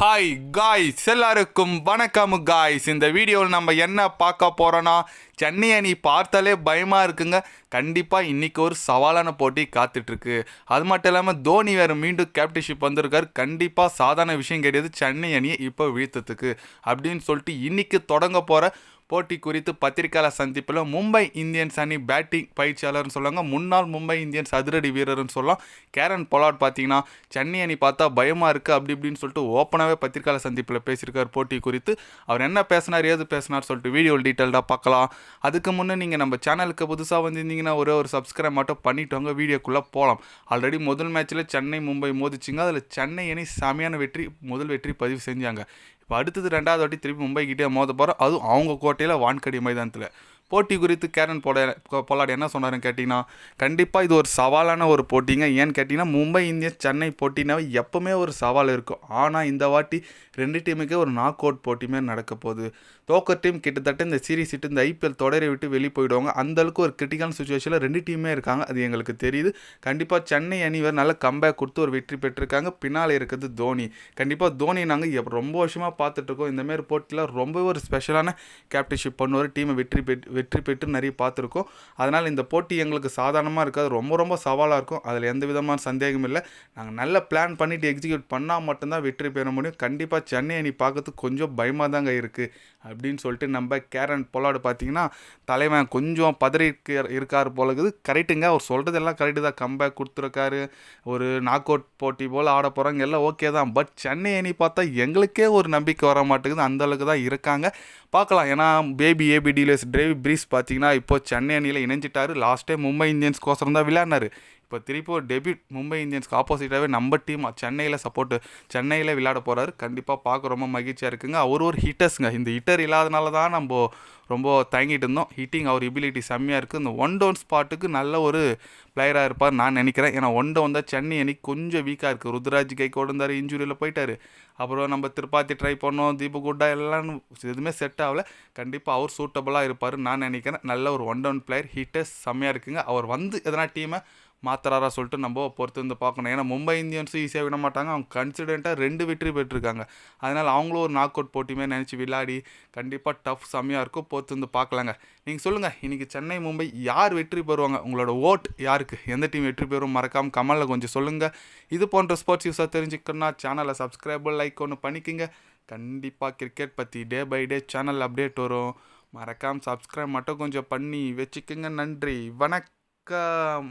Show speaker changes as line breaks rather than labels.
Hi guys எல்லாருக்கும் வணக்கம் guys இந்த வீடியோவில் நம்ம என்ன பார்க்க போகிறோன்னா சென்னை அணி பார்த்தாலே பயமாக இருக்குங்க. கண்டிப்பாக இன்றைக்கி ஒரு சவாலான போட்டி காத்துட்ருக்கு. அது மட்டும் இல்லாமல் தோனி வேறு மீண்டும் கேப்டன்ஷிப் வந்திருக்காரு. கண்டிப்பாக சாதாரண விஷயம் கிடையாது. சென்னை அணியை இப்போ வீழ்த்தத்துக்கு அப்படின்னு சொல்லிட்டு இன்றைக்கி தொடங்க போகிற போட்டி குறித்து பத்திரிகையாளர் சந்திப்பில் மும்பை இந்தியன்ஸ் அணி பேட்டிங் பயிற்சியாளர்னு சொல்லுவாங்க. முன்னாள் மும்பை இந்தியன்ஸ் அதிரடி வீரர்னு சொல்லலாம். கேரன் பொலாட் பார்த்தீங்கன்னா சென்னை அணி பார்த்தா பயமாக இருக்குது அப்படி இப்படின்னு சொல்லிட்டு ஓப்பனாகவே பத்திரிகையாளர் சந்திப்பில் பேசியிருக்கார் போட்டி குறித்து. அவர் என்ன பேசினார் ஏது பேசினார் சொல்லிட்டு வீடியோ டீட்டெயில்டாக பார்க்கலாம். அதுக்கு முன்னே நீங்கள் நம்ம சேனலுக்கு புதுசாக வந்திருந்தீங்கன்னா ஒரே ஒரு சப்ஸ்கிரைப் மட்டும் பண்ணிட்டோங்க வீடியோக்குள்ளே போகலாம் ஆல்ரெடி முதல் மேட்ச்சில் சென்னை மும்பை மோதிச்சிங்க. அதில் சென்னை அணி செமையான வெற்றி முதல் வெற்றி பதிவு செஞ்சாங்க. இப்போ அடுத்தது ரெண்டாவது வாட்டி திருப்பி மும்பைக்கிட்டே மோத போகிறோம் அதுவும் அவங்க கோட்டையில் வான்கடி மைதானத்தில். போட்டி குறித்து கேரன் போட போலாடி என்ன சொன்னாருன்னு கேட்டிங்கன்னா கண்டிப்பாக இது ஒரு சவாலான ஒரு போட்டிங்க. ஏன்னு கேட்டிங்கன்னா மும்பை இந்தியன்ஸ் சென்னை போட்டினாவே எப்போவுமே ஒரு சவால் இருக்கும். ஆனால் இந்த வாட்டி ரெண்டு டீமுக்கே ஒரு நாக் அவுட் போட்டியுமே நடக்க போகுது. தோக்க டீம் கிட்டத்தட்ட இந்த சீரீஸ் விட்டு இந்த ஐபிஎல் தொடரை விட்டு வெளியே போயிடுவாங்க. அந்தளவுக்கு ஒரு கிரிட்டிக்கல் சுச்சுவேஷனில் ரெண்டு டீமே இருக்காங்க. அது எங்களுக்கு தெரியுது. கண்டிப்பாக சென்னை அணி வேறு நல்ல கம்பேக் கொடுத்து ஒரு வெற்றி பெற்றிருக்காங்க. பின்னால் இருக்கிறது தோனி. கண்டிப்பாக தோனி நாங்கள் ரொம்ப வருஷமாக பார்த்துட்ருக்கோம் இந்தமாரி போட்டியில் ரொம்ப ஒரு ஸ்பெஷலான கேப்டன்ஷிப் பண்ணுவார். டீமை வெற்றி பெற்று வெற்றி பெற்று நிறைய பார்த்துருக்கோம். அதனால் இந்த போட்டி எங்களுக்கு சாதாரணமாக இருக்காது. ரொம்ப ரொம்ப சவாலாக இருக்கும். அதில் எந்த விதமான சந்தேகம் இல்லை. நாங்கள் நல்ல பிளான் பண்ணிவிட்டு எக்ஸிக்யூட் பண்ணால் மட்டும்தான் வெற்றி பெற முடியும். கண்டிப்பாக சென்னை அணி பார்க்கறதுக்கு கொஞ்சம் பயமாக தாங்க இருக்குது அப்படின்னு சொல்லிட்டு நம்ம கேரன் பொலாடு பார்த்தீங்கன்னா தலைவன் கொஞ்சம் பதறி இருக்க- இருக்கார் போல இருக்குது. கரெக்டுங்க அவர் சொல்கிறதெல்லாம் கரெக்டு தான். கம்பேக் கொடுத்துருக்காரு. ஒரு நாக் அவுட் போட்டி போல் ஆட போகிறாங்க எல்லாம் ஓகே தான். பட் சென்னை அணி பார்த்தா எங்களுக்கே ஒரு நம்பிக்கை வர மாட்டேங்குது. அந்த அளவுக்கு தான் இருக்காங்க. பார்க்கலாம். ஏன்னா baby AB dealers drive breeze பார்த்தீங்கன்னா இப்போ சென்னை அணியில் இணைஞ்சிட்டாரு. லாஸ்ட் டைம் மும்பை இந்தியன்ஸ்க்கோசரம் தான் விளையாடினாரு. இப்போ திருப்பி ஒரு டெபியூட் மும்பை இந்தியன்ஸ்க்கு ஆப்போசிட்டாகவே நம்ம டீம் சென்னையில் சப்போர்ட்டு சென்னையில் விளையாட போகிறாரு கண்டிப்பாக பார்க்க ரொம்ப மகிழ்ச்சியாக இருக்குங்க. அவர் ஒரு ஹிட்டர்ஸுங்க இந்த ஹிட்டர் இல்லாதனால தான் நம்ம ரொம்ப தயங்கிட்டு இருந்தோம். ஹிட்டிங் அவர் எபிலிட்டி செம்மையாக இருக்குது இந்த ஒன் டவுன் ஸ்பாட்டுக்கு நல்ல ஒரு பிளேயராக இருப்பார் நான் நினைக்கிறேன். ஏன்னா ஒன் டவுன் தான் சென்னை அன்னைக்கு கொஞ்சம் வீக்காக இருக்குது ருத்ராஜ் கை கொடுந்தார் இன்ஜுரியில் போயிட்டாரு. அப்புறம் நம்ம திருப்பாத்தி ட்ரை பண்ணோம் தீபக் குட்டா எல்லாம் எதுவுமே செட் ஆகல. கண்டிப்பாக அவர் சூட்டபுளாக இருப்பார் நான் நினைக்கிறேன். நல்ல ஒரு ஒன் டவுன் பிளேயர் ஹிட்டர்ஸ் செம்மையாக இருக்குங்க. அவர் வந்து எதனா டீமை மாத்திராரா சொல்லிட்டு நம்ம பொறுத்து வந்து பார்க்கணும். ஏன்னா மும்பை இந்தியன்ஸும் ஈஸியாக விட மாட்டாங்க. அவங்க கன்சிடென்ட்டாக ரெண்டு வெற்றி பெற்றிருக்காங்க. அதனால் அவங்களும் ஒரு நாக் அவுட் போட்டியுமே நினச்சி விளையாடி கண்டிப்பாக டஃப் செம்மையாக இருக்கும். பொறுத்து வந்து பார்க்கலாங்க. நீங்கள் சொல்லுங்கள் இன்றைக்கி சென்னை மும்பை யார் வெற்றி பெறுவாங்க? உங்களோட ஓட் யாருக்கு? எந்த டீம் வெற்றி பெறும்? மறக்காமல் கமலில் கொஞ்சம் சொல்லுங்கள் இது போன்ற ஸ்போர்ட்ஸ் யூஸாக தெரிஞ்சுக்கணும்னா சேனலை சப்ஸ்கிரைப் லைக் ஒன்று பண்ணிக்கோங்க. கண்டிப்பாக கிரிக்கெட் பற்றி day by day channel update வரும். மறக்காமல் சப்ஸ்கிரைப் மட்டும் கொஞ்சம் பண்ணி வச்சுக்கோங்க. நன்றி. வணக்கம்.